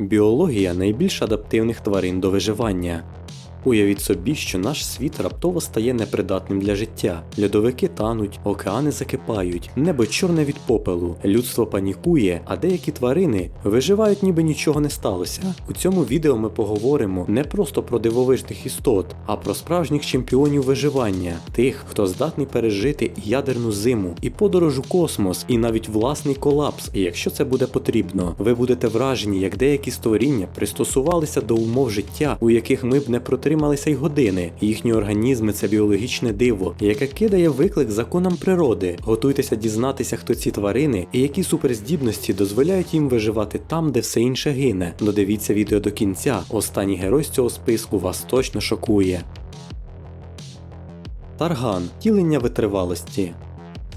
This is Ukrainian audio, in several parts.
Біологія найбільш адаптивних тварин до виживання. Уявіть собі, що наш світ раптово стає непридатним для життя. Льодовики тануть, океани закипають, небо чорне від попелу, людство панікує, а деякі тварини виживають, ніби нічого не сталося. У цьому відео ми поговоримо не просто про дивовижних істот, а про справжніх чемпіонів виживання, тих, хто здатний пережити ядерну зиму, і подорож у космос, і навіть власний колапс. І якщо це буде потрібно, ви будете вражені, як деякі створіння пристосувалися до умов життя, у яких ми б не протрималися й години. Їхні організми це біологічне диво, яке кидає виклик законам природи. Готуйтеся дізнатися, хто ці тварини і які суперздібності дозволяють їм виживати там, де все інше гине. Додивіться відео до кінця. Останній герой з цього списку вас точно шокує. Тарган тілення витривалості.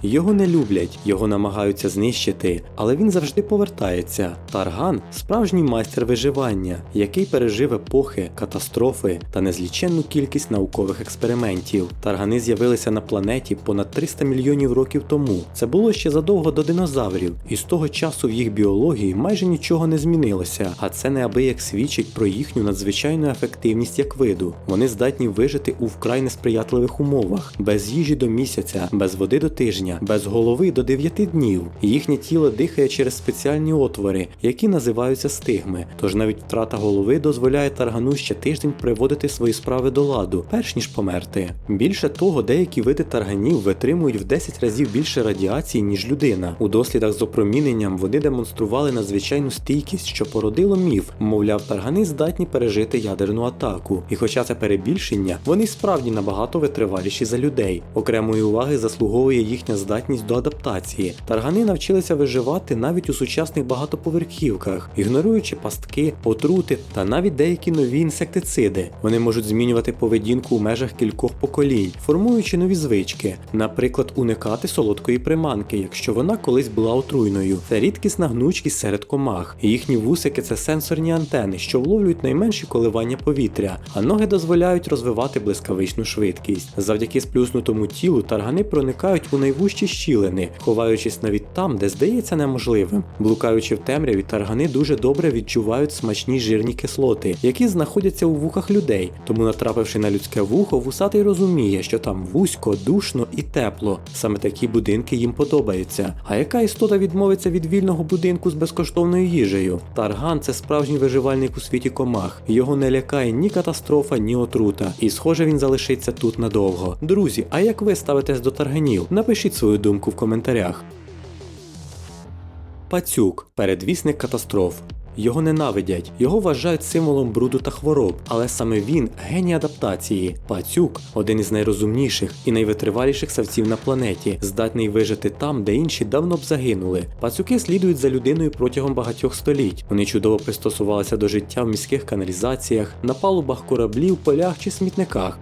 Його не люблять, його намагаються знищити, але він завжди повертається. Тарган справжній майстер виживання, який пережив епохи, катастрофи та незліченну кількість наукових експериментів. Таргани з'явилися на планеті понад 300 мільйонів років тому. Це було ще задовго до динозаврів, і з того часу в їх біології майже нічого не змінилося. А це неабияк свідчить про їхню надзвичайну ефективність як виду. Вони здатні вижити у вкрай несприятливих умовах, без їжі до місяця, без води до тижня без голови до 9 днів. Їхнє тіло дихає через спеціальні отвори, які називаються стигми. Тож навіть втрата голови дозволяє таргану ще тиждень приводити свої справи до ладу, перш ніж померти. Більше того, деякі види тарганів витримують в 10 разів більше радіації, ніж людина. У дослідах з опроміненням вони демонстрували надзвичайну стійкість, що породило міф, мовляв, таргани здатні пережити ядерну атаку. І хоча це перебільшення, вони справді набагато витриваліші за людей. Окремої уваги заслуговує їхня здатність до адаптації. Таргани навчилися виживати навіть у сучасних багатоповерхівках, ігноруючи пастки, отрути та навіть деякі нові інсектициди. Вони можуть змінювати поведінку у межах кількох поколінь, формуючи нові звички, наприклад, уникати солодкої приманки, якщо вона колись була отруйною. Це рідкісна гнучкість серед комах. Їхні вусики це сенсорні антени, що вловлюють найменші коливання повітря, а ноги дозволяють розвивати блискавичну швидкість. Завдяки сплюснутому тілу таргани проникають у найвужчі щілини, ховаючись навіть там, де здається неможливим. Блукаючи в темряві, таргани дуже добре відчувають смачні жирні кислоти, які знаходяться у вухах людей. Тому, натрапивши на людське вухо, вусатий розуміє, що там вузько, душно і тепло. Саме такі будинки їм подобаються. А яка істота відмовиться від вільного будинку з безкоштовною їжею? Тарган це справжній виживальник у світі комах. Його не лякає ні катастрофа, ні отрута. І схоже, він залишиться тут надовго. Друзі, а як ви ставитесь до тарганів? Напишіть свою думку в коментарях. Пацюк передвісник катастроф. Його ненавидять, його вважають символом бруду та хвороб, але саме він геній адаптації. Пацюк один із найрозумніших і найвитриваліших савців на планеті, здатний вижити там, де інші давно б загинули. Пацюки слідують за людиною протягом багатьох століть. Вони чудово пристосувалися до життя в міських каналізаціях, на палубах кораблів, полях чи смітниках.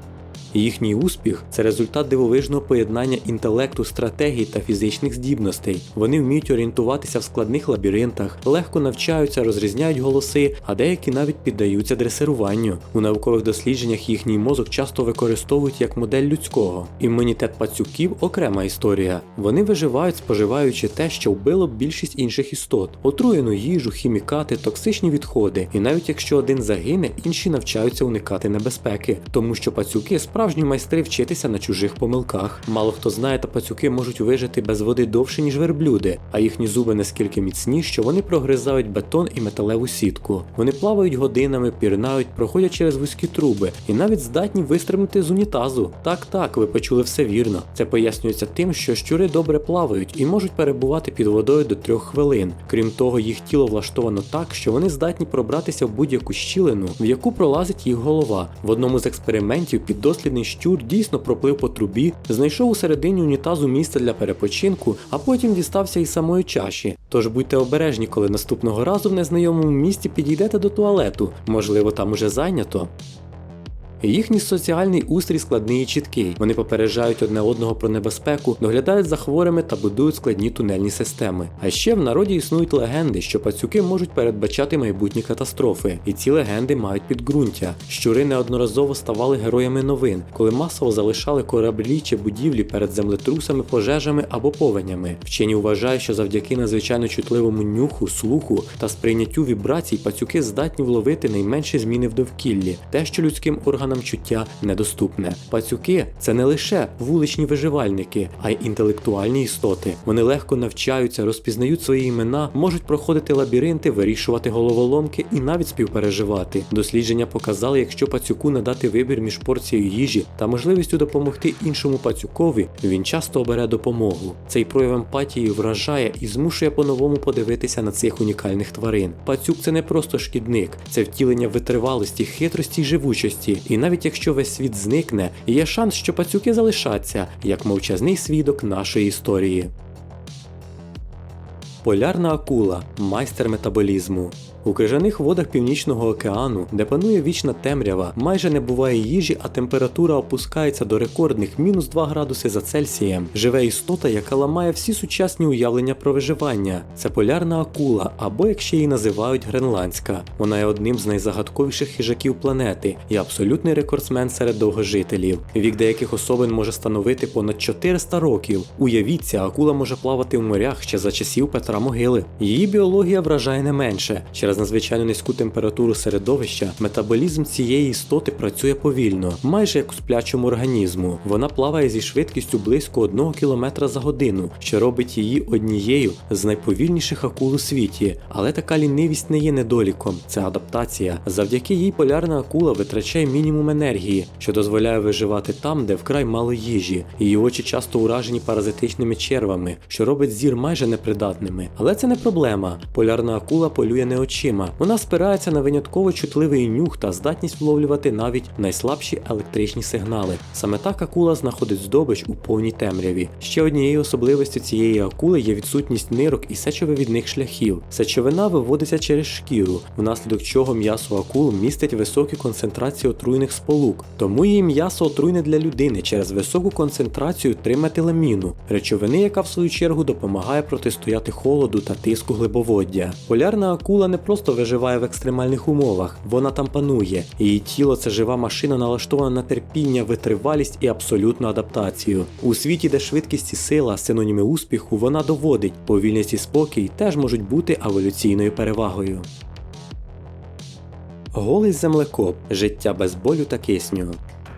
Їхній успіх це результат дивовижного поєднання інтелекту, стратегії та фізичних здібностей. Вони вміють орієнтуватися в складних лабіринтах, легко навчаються, розрізняють голоси, а деякі навіть піддаються дресируванню. У наукових дослідженнях їхній мозок часто використовують як модель людського. Імунітет пацюків окрема історія. Вони виживають, споживаючи те, що вбило б більшість інших істот: отруєну їжу, хімікати, токсичні відходи. І навіть якщо один загине, інші навчаються уникати небезпеки, тому що пацюки справді справжні майстри вчитися на чужих помилках. Мало хто знає, та пацюки можуть вижити без води довше, ніж верблюди, а їхні зуби настільки міцні, що вони прогризають бетон і металеву сітку. Вони плавають годинами, пірнають, проходять через вузькі труби і навіть здатні вистрибнути з унітазу. Так, так, ви почули все вірно. Це пояснюється тим, що щури добре плавають і можуть перебувати під водою до трьох хвилин. Крім того, їх тіло влаштовано так, що вони здатні пробратися в будь-яку щілину, в яку пролазить їх голова. В одному з експериментів під дослідний щур дійсно проплив по трубі, знайшов у середині унітазу місце для перепочинку, а потім дістався із самої чаші. Тож будьте обережні, коли наступного разу в незнайомому місті підійдете до туалету, можливо, там уже зайнято. Їхній соціальний устрій складний і чіткий. Вони попереджають одне одного про небезпеку, доглядають за хворими та будують складні тунельні системи. А ще в народі існують легенди, що пацюки можуть передбачати майбутні катастрофи, і ці легенди мають підґрунтя. Щури неодноразово ставали героями новин, коли масово залишали кораблі чи будівлі перед землетрусами, пожежами або повенями. Вчені вважають, що завдяки надзвичайно чутливому нюху, слуху та сприйняттю вібрацій пацюки здатні вловити найменші зміни в довкіллі, те, що людським органам чуття недоступне. Пацюки це не лише вуличні виживальники, а й інтелектуальні істоти. Вони легко навчаються, розпізнають свої імена, можуть проходити лабіринти, вирішувати головоломки і навіть співпереживати. Дослідження показали, якщо пацюку надати вибір між порцією їжі та можливістю допомогти іншому пацюкові, він часто обере допомогу. Цей прояв емпатії вражає і змушує по-новому подивитися на цих унікальних тварин. Пацюк це не просто шкідник, це втілення витривалості, хитрості й живучості. І навіть якщо весь світ зникне, є шанс, що пацюки залишаться як мовчазний свідок нашої історії. Полярна акула майстер метаболізму. У крижаних водах Північного океану, де панує вічна темрява, майже не буває їжі, а температура опускається до рекордних мінус 2 градуси за Цельсієм. Живе істота, яка ламає всі сучасні уявлення про виживання. Це полярна акула, або як ще її називають гренландська. Вона є одним з найзагадковіших хижаків планети і абсолютний рекордсмен серед довгожителів. Вік деяких особин може становити понад 400 років. Уявіть, ця акула може плавати в морях ще за часів Петра Могили. Її біологія вражає не менше. Через надзвичайно низьку температуру середовища метаболізм цієї істоти працює повільно, майже як у сплячому організму. Вона плаває зі швидкістю близько 1 км за годину, що робить її однією з найповільніших акул у світі. Але така лінивість не є недоліком, це адаптація. Завдяки їй полярна акула витрачає мінімум енергії, що дозволяє виживати там, де вкрай мало їжі. Її очі часто уражені паразитичними червами, що робить зір майже непридатними. Але це не проблема. Полярна акула полює не очима. Вона спирається на винятково чутливий нюх та здатність вловлювати навіть найслабші електричні сигнали. Саме так акула знаходить здобич у повній темряві. Ще однією особливістю цієї акули є відсутність нирок і сечовивідних шляхів. Сечовина виводиться через шкіру, внаслідок чого м'ясо акул містить високі концентрації отруйних сполук. Тому її м'ясо отруйне для людини через високу концентрацію триметиламіну, речовини, яка в свою чергу допомагає протистояти холоду та тиску глибоводдя. Полярна акула не просто виживає в екстремальних умовах, вона там панує. Її тіло це жива машина, налаштована на терпіння, витривалість і абсолютну адаптацію. У світі, де швидкість і сила синоніми успіху, вона доводить, повільність і спокій теж можуть бути еволюційною перевагою. Голий землекоп життя без болю та кисню.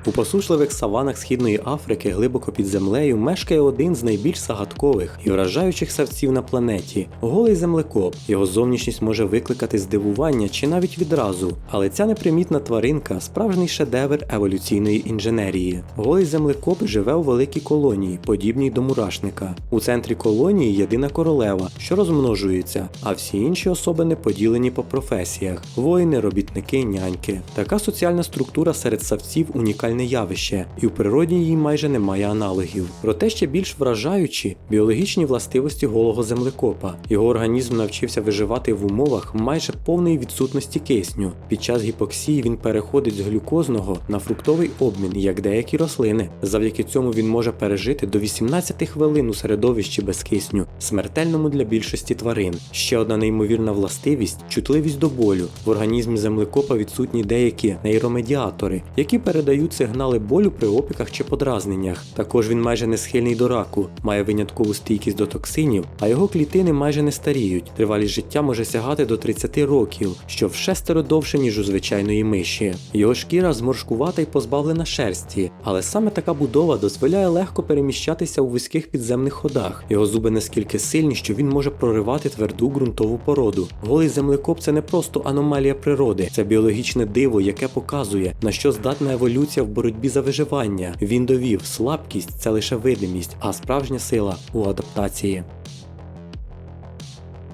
У посушливих саванах Східної Африки глибоко під землею мешкає один з найбільш загадкових і вражаючих савців на планеті голий землекоп. Його зовнішність може викликати здивування чи навіть відразу, але ця непримітна тваринка справжній шедевр еволюційної інженерії. Голий землекоп живе у великій колонії, подібній до мурашника. У центрі колонії єдина королева, що розмножується, а всі інші особини поділені по професіях: воїни, робітники, няньки. Така соціальна структура серед савців унікальна унікальне явище, і в природі її майже немає аналогів. Проте ще більш вражаючі біологічні властивості голого землекопа. Його організм навчився виживати в умовах майже повної відсутності кисню. Під час гіпоксії він переходить з глюкозного на фруктовий обмін, як деякі рослини. Завдяки цьому він може пережити до 18 хвилин у середовищі без кисню, смертельному для більшості тварин. Ще одна неймовірна властивість чутливість до болю. В організмі землекопа відсутні деякі нейромедіатори, які передають сигнали болю при опіках чи подразненнях. Також він майже не схильний до раку, має виняткову стійкість до токсинів, а його клітини майже не старіють. Тривалість життя може сягати до 30 років, що в шестеро довше, ніж у звичайної миші. Його шкіра зморшкувата і позбавлена шерсті, але саме така будова дозволяє легко переміщатися у вузьких підземних ходах. Його зуби наскільки сильні, що він може проривати тверду ґрунтову породу. Голий землекоп це не просто аномалія природи, це біологічне диво, яке показує, на що здатна еволюція в боротьбі за виживання. Він довів, слабкість це лише видимість, а справжня сила у адаптації.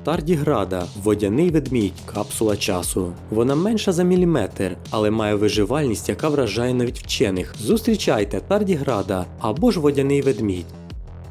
Тардіграда водяний ведмідь, капсула часу. Вона менша за міліметр, але має виживальність, яка вражає навіть вчених. Зустрічайте Тардіграда або ж водяний ведмідь.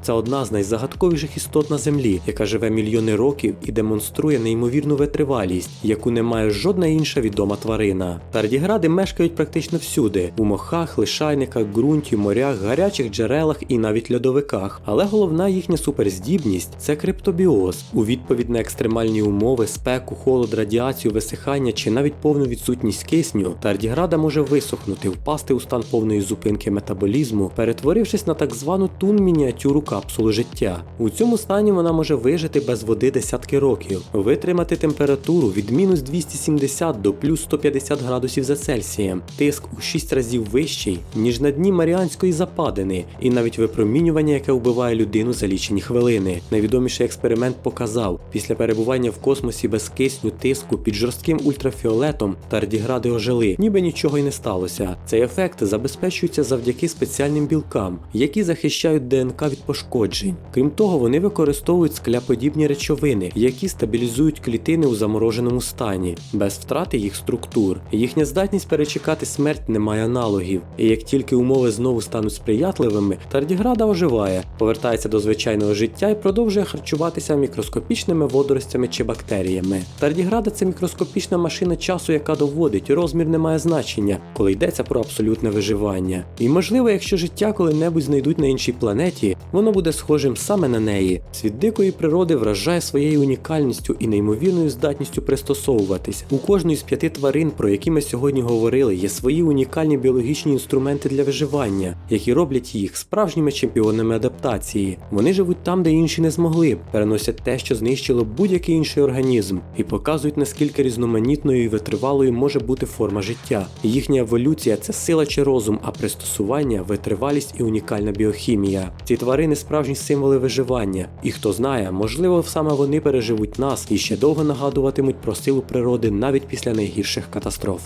Це одна з найзагадковіших істот на землі, яка живе мільйони років і демонструє неймовірну витривалість, яку не має жодна інша відома тварина. Тардігради мешкають практично всюди: у мохах, лишайниках, ґрунті, морях, гарячих джерелах і навіть льодовиках. Але головна їхня суперздібність це криптобіоз. У відповідь на екстремальні умови, спеку, холод, радіацію, висихання чи навіть повну відсутність кисню, тардіграда може висохнути, впасти у стан повної зупинки метаболізму, перетворившись на так звану тун мініатюру капсулу життя. У цьому стані вона може вижити без води десятки років, витримати температуру від мінус 270 до плюс 150 градусів за Цельсієм, тиск у 6 разів вищий, ніж на дні Маріанської западини, і навіть випромінювання, яке вбиває людину за лічені хвилини. Найвідоміший експеримент показав, після перебування в космосі без кисню, тиску під жорстким ультрафіолетом тардігради ожили, ніби нічого й не сталося. Цей ефект забезпечується завдяки спеціальним білкам, які захищають ДНК від пошкоджень. Крім того, вони використовують скляподібні речовини, які стабілізують клітини у замороженому стані, без втрати їх структур. Їхня здатність перечекати смерть не має аналогів. І як тільки умови знову стануть сприятливими, тардіграда оживає, повертається до звичайного життя і продовжує харчуватися мікроскопічними водоростями чи бактеріями. Тардіграда це мікроскопічна машина часу, яка доводить, розмір не має значення, коли йдеться про абсолютне виживання. І можливо, якщо життя коли-небудь знайдуть на іншій планеті, воно буде схожим саме на неї. Світ дикої природи вражає своєю унікальністю і неймовірною здатністю пристосовуватись. У кожної з п'яти тварин, про які ми сьогодні говорили, є свої унікальні біологічні інструменти для виживання, які роблять їх справжніми чемпіонами адаптації. Вони живуть там, де інші не змогли, переносять те, що знищило будь-який інший організм, і показують наскільки різноманітною і витривалою може бути форма життя. Їхня еволюція це сила чи розум, а пристосування, витривалість і унікальна біохімія. Ці тварини справжні символи виживання, і хто знає, можливо, саме вони переживуть нас і ще довго нагадуватимуть про силу природи навіть після найгірших катастроф.